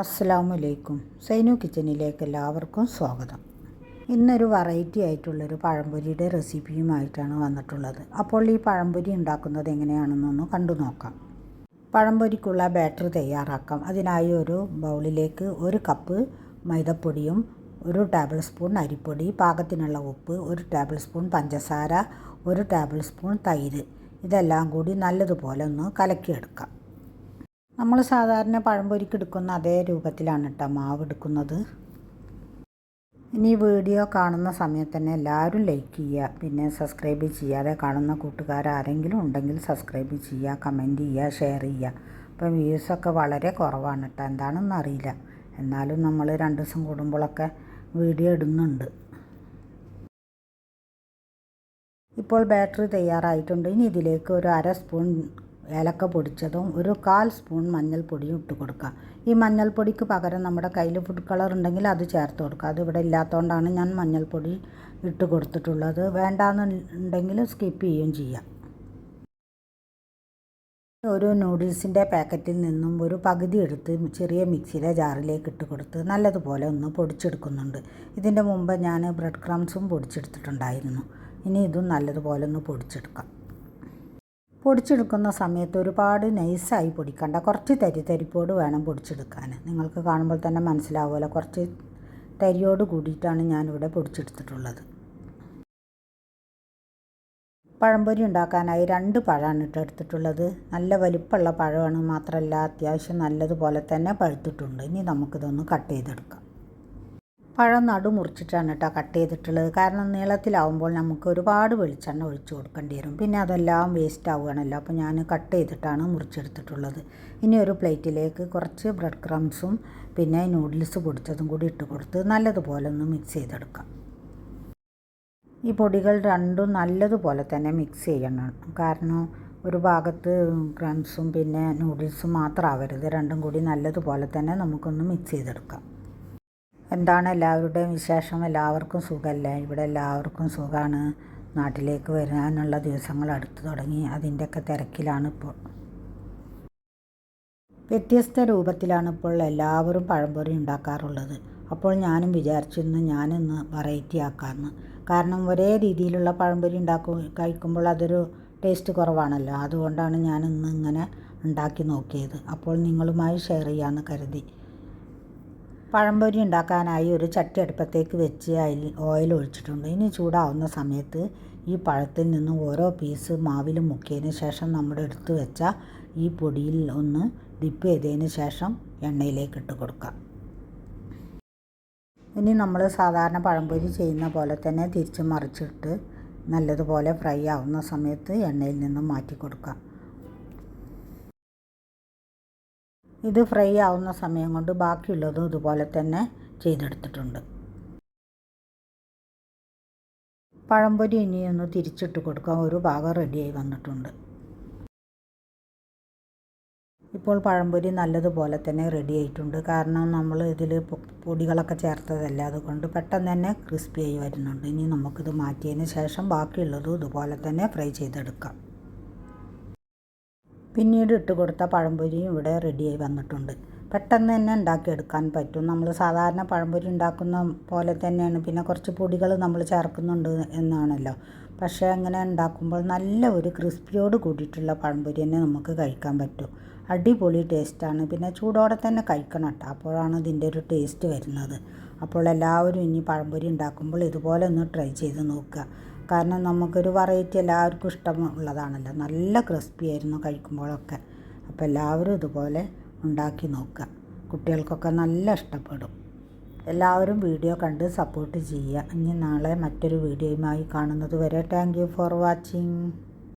അസ്സലാമു അലൈക്കും സൈനു കിച്ചണിലേക്ക് എല്ലാവർക്കും സ്വാഗതം. ഇന്നൊരു വെറൈറ്റി ആയിട്ടുള്ളൊരു പഴംപൊരിയുടെ റെസിപ്പിയുമായിട്ടാണ് വന്നിട്ടുള്ളത്. അപ്പോൾ ഈ പഴംപൊരി ഉണ്ടാക്കുന്നത് എങ്ങനെയാണെന്നൊന്ന് കണ്ടു നോക്കാം. പഴംപൊരിക്കുള്ള ബാറ്റർ തയ്യാറാക്കാം. അതിനായി ഒരു ബൗളിലേക്ക് ഒരു കപ്പ് മൈദപ്പൊടിയും ഒരു ടേബിൾ സ്പൂൺ അരിപ്പൊടി പാകത്തിനുള്ള ഉപ്പ് ഒരു ടേബിൾ സ്പൂൺ പഞ്ചസാര ഒരു ടേബിൾ സ്പൂൺ തൈര്. ഇതെല്ലാം കൂടി നല്ലതുപോലെ ഒന്ന് കലക്കിയെടുക്കാം. നമ്മൾ സാധാരണ പഴംപൊരിക്ക് എടുക്കുന്ന അതേ രൂപത്തിലാണ് കേട്ടോ മാവ് എടുക്കുന്നത്. ഇനി വീഡിയോ കാണുന്ന സമയത്ത് തന്നെ എല്ലാവരും ലൈക്ക് ചെയ്യുക. പിന്നെ സബ്സ്ക്രൈബ് ചെയ്യാതെ കാണുന്ന കൂട്ടുകാർ ആരെങ്കിലും ഉണ്ടെങ്കിൽ സബ്സ്ക്രൈബ് ചെയ്യുക കമന്റ് ചെയ്യുക ഷെയർ ചെയ്യുക. അപ്പം വ്യൂസൊക്കെ വളരെ കുറവാണ് കേട്ടോ എന്താണെന്ന് അറിയില്ല. എന്നാലും നമ്മൾ രണ്ട് ദിവസം കൂടുമ്പോഴൊക്കെ വീഡിയോ ഇടുന്നുണ്ട്. ഇപ്പോൾ ബാറ്ററി തയ്യാറായിട്ടുണ്ട്. ഇനി ഇതിലേക്ക് ഒരു അര സ്പൂൺ ഏലക്ക പൊടിച്ചതും ഒരു കാൽ സ്പൂൺ മഞ്ഞൾപ്പൊടിയും ഇട്ട് കൊടുക്കുക. ഈ മഞ്ഞൾപ്പൊടിക്ക് പകരം നമ്മുടെ കയ്യിൽ ഫുഡ് കളർ ഉണ്ടെങ്കിൽ അത് ചേർത്ത് കൊടുക്കുക. അത് ഇവിടെ ഇല്ലാത്തതുകൊണ്ടാണ് ഞാൻ മഞ്ഞൾപ്പൊടി ഇട്ട് കൊടുത്തിട്ടുള്ളത്. വേണ്ടാന്നുണ്ടെങ്കിൽ സ്കിപ്പ് ചെയ്യുകയും ചെയ്യാം. ഒരു നൂഡിൽസിന്റെ പാക്കറ്റിൽ നിന്നും ഒരു പകുതി എടുത്ത് ചെറിയ മിക്സിയിലെ ജാറിലേക്ക് ഇട്ട് കൊടുത്ത് നല്ലതുപോലെ ഒന്ന് പൊടിച്ചെടുക്കുന്നുണ്ട്. ഇതിന്റെ മുമ്പ് ഞാൻ ബ്രെഡ് ക്രംസും പൊടിച്ചെടുത്തിട്ടുണ്ടായിരുന്നു. ഇനി ഇതും നല്ലതുപോലെ ഒന്ന് പൊടിച്ചെടുക്കാം. പൊടിച്ചെടുക്കുന്ന സമയത്ത് ഒരുപാട് നൈസായി പൊടിക്കണ്ട. കുറച്ച് തരി തരിപ്പോട് വേണം പൊടിച്ചെടുക്കാൻ. നിങ്ങൾക്ക് കാണുമ്പോൾ തന്നെ മനസ്സിലാവുമല്ലോ. കുറച്ച് തരിയോട് കൂടിയിട്ടാണ് ഞാനിവിടെ പൊടിച്ചെടുത്തിട്ടുള്ളത്. പഴംപൊരി ഉണ്ടാക്കാനായി രണ്ട് പഴമാണ് ഇട്ട് എടുത്തിട്ടുള്ളത്. നല്ല വലിപ്പമുള്ള പഴമാണ്. മാത്രമല്ല അത്യാവശ്യം നല്ലതുപോലെ തന്നെ പഴുത്തിട്ടുണ്ട്. ഇനി നമുക്കിതൊന്ന് കട്ട് ചെയ്തെടുക്കാം. പഴം നടു മുറിച്ചിട്ടാണ് കേട്ടോ കട്ട് ചെയ്തിട്ടുള്ളത്. കാരണം നീളത്തിലാവുമ്പോൾ നമുക്ക് ഒരുപാട് വെളിച്ചെണ്ണ ഒഴിച്ചു കൊടുക്കേണ്ടി വരും. പിന്നെ അതെല്ലാം വേസ്റ്റ് ആവുകയാണല്ലോ. അപ്പോൾ ഞാൻ കട്ട് ചെയ്തിട്ടാണ് മുറിച്ചെടുത്തിട്ടുള്ളത്. ഇനി ഒരു പ്ലേറ്റിലേക്ക് കുറച്ച് ബ്രെഡ് ക്രംസും പിന്നെ നൂഡിൽസ് പൊടിച്ചതും കൂടി ഇട്ട് കൊടുത്ത് നല്ലതുപോലെ ഒന്ന് മിക്സ് ചെയ്തെടുക്കാം. ഈ പൊടികൾ രണ്ടും നല്ലതുപോലെ തന്നെ മിക്സ് ചെയ്യണം. കാരണം ഒരു ഭാഗത്ത് ക്രംസും പിന്നെ നൂഡിൽസും മാത്രം ആവരുത്. രണ്ടും കൂടി നല്ലതുപോലെ തന്നെ നമുക്കൊന്ന് മിക്സ് ചെയ്തെടുക്കാം. എന്താണ് എല്ലാവരുടെയും വിശേഷം? എല്ലാവർക്കും സുഖമല്ലേ ഇവിടെ എല്ലാവർക്കും സുഖമാണ് നാട്ടിലേക്ക് വരാനുള്ള ദിവസങ്ങൾ അടുത്തു തുടങ്ങി. അതിന്റെയൊക്കെ തിരക്കിലാണ് ഇപ്പോൾ. വ്യത്യസ്ത രൂപത്തിലാണ് ഇപ്പോൾ എല്ലാവരും പഴംപൊരി ഉണ്ടാക്കാറുള്ളത്. അപ്പോൾ ഞാനും വിചാരിച്ചിരുന്നു ഞാനിന്ന് വെറൈറ്റി ആക്കാമെന്ന്. കാരണം ഒരേ രീതിയിലുള്ള പഴംപൊരി ഉണ്ടാക്കും കഴിക്കുമ്പോൾ അതൊരു ടേസ്റ്റ് കുറവാണല്ലോ. അതുകൊണ്ടാണ് ഞാനിന്ന് ഇങ്ങനെ ഉണ്ടാക്കി നോക്കിയത്. അപ്പോൾ നിങ്ങളുമായി ഷെയർ ചെയ്യാമെന്ന് കരുതി. പഴംപൊരി ഉണ്ടാക്കാനായി ഒരു ചട്ടി അടുപ്പത്തേക്ക് വെച്ച് അതിൽ ഓയിൽ ഒഴിച്ചിട്ടുണ്ട്. ഇനി ചൂടാവുന്ന സമയത്ത് ഈ പഴത്തിൽ നിന്ന് ഓരോ പീസ് മാവിൽ മുക്കിയതിന് ശേഷം നമ്മൾ എടുത്തു വെച്ച ഈ പൊടിയിൽ ഒന്ന് ഡിപ്പ് ചെയ്തതിന് ശേഷം എണ്ണയിലേക്ക് ഇട്ട് കൊടുക്കാം. ഇനി നമ്മൾ സാധാരണ പഴംപൊരി ചെയ്യുന്ന പോലെ തന്നെ തിരിച്ച് മറിച്ചിട്ട് നല്ലതുപോലെ ഫ്രൈ ആവുന്ന സമയത്ത് എണ്ണയിൽ നിന്നും മാറ്റി കൊടുക്കാം. ഇത് ഫ്രൈ ആവുന്ന സമയം കൊണ്ട് ബാക്കിയുള്ളതും ഇതുപോലെ തന്നെ ചെയ്തെടുത്തിട്ടുണ്ട്. പഴംപൊരി ഇനിയൊന്ന് തിരിച്ചിട്ട് കൊടുക്കാം ഒരു ഭാഗം റെഡിയായി വന്നിട്ടുണ്ട്. ഇപ്പോൾ പഴംപൊരി നല്ലതുപോലെ തന്നെ റെഡി ആയിട്ടുണ്ട്. കാരണം നമ്മൾ ഇതിൽ പൊടികളൊക്കെ ചേർത്തതല്ല. അതുകൊണ്ട് പെട്ടെന്ന് തന്നെ ക്രിസ്പിയായി വരുന്നുണ്ട്. ഇനി നമുക്കിത് മാറ്റിയതിന് ശേഷം ബാക്കിയുള്ളതും ഇതുപോലെ തന്നെ ഫ്രൈ ചെയ്തെടുക്കാം. പിന്നീട് ഇട്ട് കൊടുത്ത പഴംപൊരിയും ഇവിടെ റെഡിയായി വന്നിട്ടുണ്ട്. പെട്ടെന്ന് തന്നെ ഉണ്ടാക്കിയെടുക്കാൻ പറ്റും. നമ്മൾ സാധാരണ പഴംപൊരി ഉണ്ടാക്കുന്ന പോലെ തന്നെയാണ്. പിന്നെ കുറച്ച് പൊടികൾ നമ്മൾ ചേർക്കുന്നുണ്ട് എന്നാണല്ലോ. പക്ഷേ അങ്ങനെ ഉണ്ടാക്കുമ്പോൾ നല്ല ഒരു ക്രിസ്പിയോട് കൂടിയിട്ടുള്ള പഴംപൊരി തന്നെ നമുക്ക് കഴിക്കാൻ പറ്റും. അടിപൊളി ടേസ്റ്റാണ് പിന്നെ ചൂടോടെ തന്നെ കഴിക്കണം കേട്ടോ. അപ്പോഴാണ് ഇതിന്റെ ഒരു ടേസ്റ്റ് വരുന്നത്. അപ്പോൾ എല്ലാവരും ഇനി പഴംപൊരി ഉണ്ടാക്കുമ്പോൾ ഇതുപോലെ ഒന്ന് ട്രൈ ചെയ്ത് നോക്കുക. കാരണം നമുക്കൊരു വെറൈറ്റി എല്ലാവർക്കും ഇഷ്ടമുള്ളതാണല്ലോ. നല്ല ക്രിസ്പി ആയിരുന്നു കഴിക്കുമ്പോഴൊക്കെ. അപ്പോൾ എല്ലാവരും ഇതുപോലെ ഉണ്ടാക്കി നോക്കുക. കുട്ടികൾക്കൊക്കെ നല്ല ഇഷ്ടപ്പെടും. എല്ലാവരും വീഡിയോ കണ്ട് സപ്പോർട്ട് ചെയ്യുക. ഇനി നാളെ മറ്റൊരു വീഡിയോയുമായി കാണുന്നത് വരെ താങ്ക് ഫോർ വാച്ചിങ്